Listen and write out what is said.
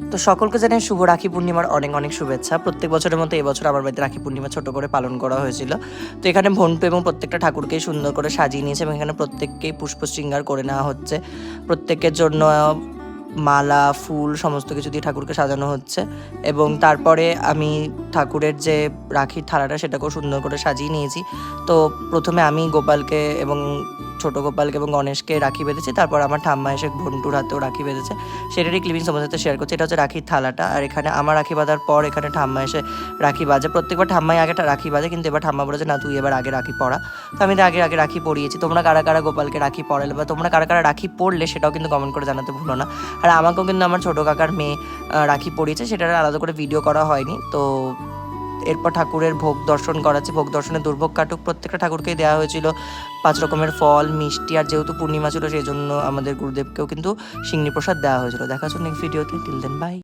তো সকলকে জানাই শুভ রাখি পূর্ণিমার অনেক অনেক শুভেচ্ছা। প্রত্যেক বছরের মতো এবছর আমার বাড়িতে রাখি পূর্ণিমা ছোট করে পালন করা হয়েছিল। তো এখানে ভন্টু এবং প্রত্যেকটা ঠাকুরকেই সুন্দর করে সাজিয়ে নিয়েছে এবং এখানে প্রত্যেককেই পুষ্প শৃঙ্গার করে নেওয়া হচ্ছে। প্রত্যেকের জন্য মালা, ফুল, সমস্ত কিছু দিয়ে ঠাকুরকে সাজানো হচ্ছে। এবং তারপরে আমি ঠাকুরের যে রাখির থালাটা সেটাকেও সুন্দর করে সাজিয়ে নিয়েছি। তো প্রথমে আমি গোপালকে এবং ছোট গোপালকে এবং গণেশকে রাখি বেঁধেছি, তারপর আমার ঠাম্মা এসে ভন্টুর হাতেও রাখি বেঁধেছে। সেটারই ক্লিপিং তোমাদের সাথে শেয়ার করছি, এটা হচ্ছে রাখির থালাটা। আর এখানে আমার রাখি বাঁধার পর এখানে ঠাম্মা এসে রাখি বাজে। প্রত্যেকবার ঠাম্মাই আগে রাখি বাজে, কিন্তু এবার ঠাম্মা বলেছে, না, তুই এবার আগে রাখি পড়া। তো আমি আগে আগে রাখি পড়িয়েছি। তোমরা কারা কারা গোপালকে রাখি পড়ালে বা তোমরা কারা কারা রাখি পড়লে সেটাও কিন্তু কমেন্ট করে জানাতে ভুলো না। আর আমাকেও কিন্তু আমার ছোটো কাকার মেয়ে রাখি পরিয়েছে সেটার আলাদা করে ভিডিও করা হয়নি। তো এরপর ঠাকুরের ভোগ দর্শন করাচ্ছে। ভোগ দর্শনে দুর্ভোগ কাটুক। প্রত্যেকটা ঠাকুরকেই দেওয়া হয়েছিল। পাঁচ রকমের ফল, মিষ্টি, আর যেহেতু পূর্ণিমা ছিল সেই জন্য আমাদের গুরুদেবকেও কিন্তু সিংনি প্রসাদ দেওয়া হয়েছিল। দেখা হচ্ছে নেক্সট ভিডিওতে। Till then by